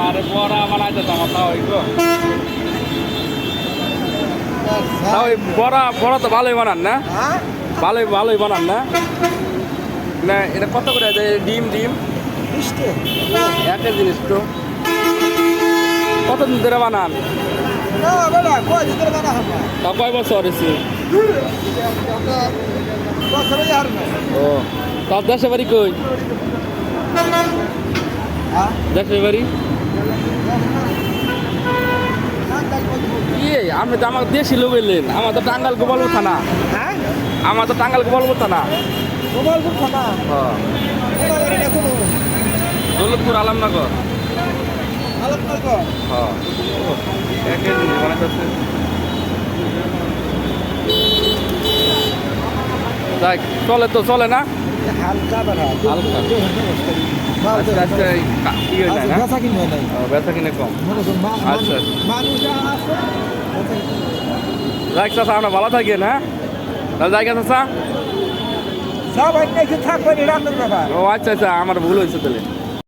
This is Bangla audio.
আরে বড়া বানাইতে তো আমার তাও হইব তাও বড়া বড়া তো ভালোই বানান না? হ্যাঁ? ভালোই ভালোই বানান না? না এটা কত করে আছে? ডিম ডিম? একটা জিনিস তো। কতদিন ধরে বানান? তা কয় বছর আমরা না ও তার দেশে বাড়ি কই? হ্যাঁ বাড়ি। ইয়ে আপনি তো আমাকে দেশি লোক এলেন আমার তো টাঙ্গাল গোপালপুর থানা। হ্যাঁ? আমার তো টাঙ্গাল গোপালপুর থানা। খুব খানা হ্যাঁ। দৌলতপুর আলমনগর। হ্যাঁ। চলে তো চলে না? হালকা হালকা। কিনে নাই? কিনে কম। আচ্ছা। যাই চাষা আমরা ভালো থাকি না? যাই চাষা সব ও আচ্ছা আচ্ছা আমার ভুল হয়েছে তাহলে।